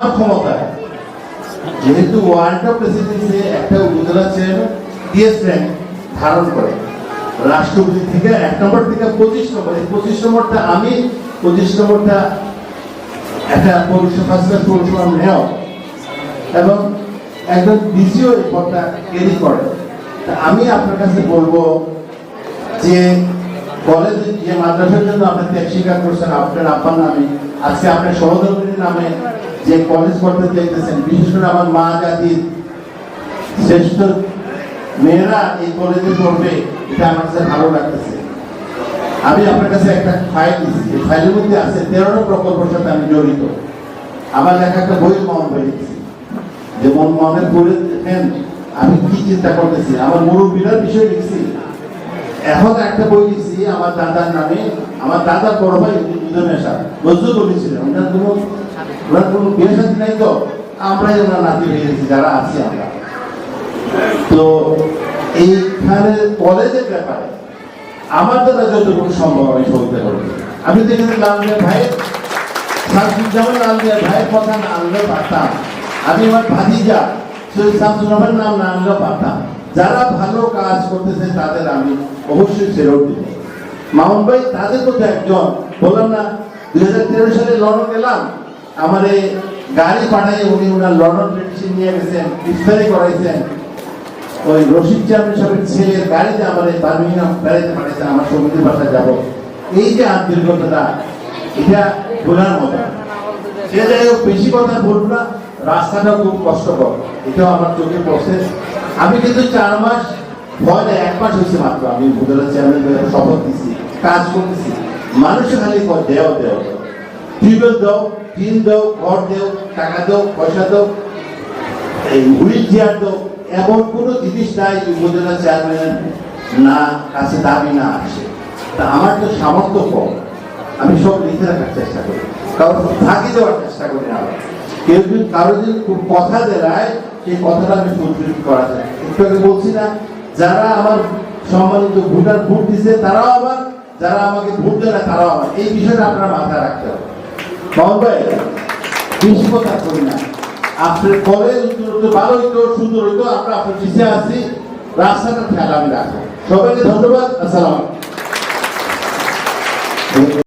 আমার ক্ষমতায়। যেহেতু প্রেসিডেন্সি একটা উপজেলা চেয়ারম্যান ধারণ করে। রাষ্ট্রপতি থেকে এক নম্বর থেকে পঁচিশ নম্বর এই পঁচিশ নম্বরটা আমি, পঁচিশ নম্বরটা একটা ফার্স্ট পৌরসভা মেয়র এবং একজন ডিসিও এই পদটা ক্যারি করে। তা আমি আপনার কাছে বলব যে কলেজে যে মাদ্রাসার জন্য আপনি ত্যাগ স্বীকার করছেন, আপনার আব্বার নামে, আজকে আপনার সহধর্মীর নামে যে কলেজ করতে চাইতেছেন, বিশেষ করে আমার মা জাতির শ্রেষ্ঠ মেয়েরা এই কলেজে পড়বে, এটা আমার কাছে ভালো লাগতেছে। আমি আপনার কাছে একটা ফাইল দিচ্ছি এই ফাইলের মধ্যে আছে তেরোটা প্রকল্পের সাথে আমি জড়িত। আমার লেখা একটা বই মন হয়ে লিখছি যে মন মনে পড়ে দেখেন আমি কি চিন্তা করতেছি। আমার মুরব্বীরার বিষয় লিখছি। এখন একটা বই লিখছি আমার দাদার নামে। আমার দাদার বড় ভাই দুজনের সাথে। নজরুল বলেছিলেন ওনার ওনার কোনো নাই তো। আমরাই নাতি হয়ে গেছি যারা আছি আমরা। তো এইখানে কলেজের ব্যাপারে আমার দ্বারা যতটুকু সম্ভব আমি চলতে পারব আমি মিয়া ভাইয়ের ভাইয়ের কথা না পারতাম। আমি আমার ভাতিজা নাম না আনলেও পারতাম। যারা ভালো কাজ করতেছে তাদের আমি অবশ্যই ফেরত দিব। মামুন ভাই, তাদের মধ্যে একজন, বললাম না, দুই হাজার তেরো সালে লন্ডন গেলাম। আমার গাড়ি পাঠাই উনি ওনার লন্ডন মেডিসিন নিয়ে গেছেন ইফতারি করাইছেন। ওই রশিদ চেয়ারম্যান সাহেবের ছেলের গাড়িতে আমার বার্মিংহাম বেড়াইতে পাঠাইছেন আমার সমিতির বাসায় যাব। এই যে আন্তরিকতাটা, এটা বলার মতো। সে যাই হোক, বেশি কথা বলব না, রাস্তাটা খুব কষ্টকর। এটাও আমার চোখে পড়ছে আমি কিন্তু চার মাস ভয় এক মাস হয়েছে মাত্র। আমি উপজেলা চেয়ারম্যান শপথ দিচ্ছি কাজ করতেছি। মানুষ খালি কয় দেও দেও টিউবওয়েল দাও টিন দাও ঘর দেও, টাকা দাও, পয়সা দাও, এই হুইল চেয়ার দাও, এমন কোনো জিনিস নাই উপজেলা চেয়ারম্যান না, কাছে দাবি না আসে। তা আমার তো সামর্থ্য কম। আমি সব লিখে রাখার চেষ্টা করি। কারণ ফাঁকি দেওয়ার চেষ্টা করি না কেউ যদি কারও যদি কথা দেয়, সেই কথাটা আমি ফুলফিল করা যায়। একটু বলছি না, যারা আমার সম্মানিত ভোটার ভোট দিছে, তারাও আবার, যারা আমাকে ভোট দেয় না, তারাও আবার। এই বিষয়টা আপনারা মাথায় রাখতে হবে। ভাই বেশি কথা করি না। আপনার পরে উত্তর ভালো হইতো, আমরা আপনার পিছিয়ে আছি, রাস্তাটা খেয়াল সবাইকে ধন্যবাদ, আসসালাম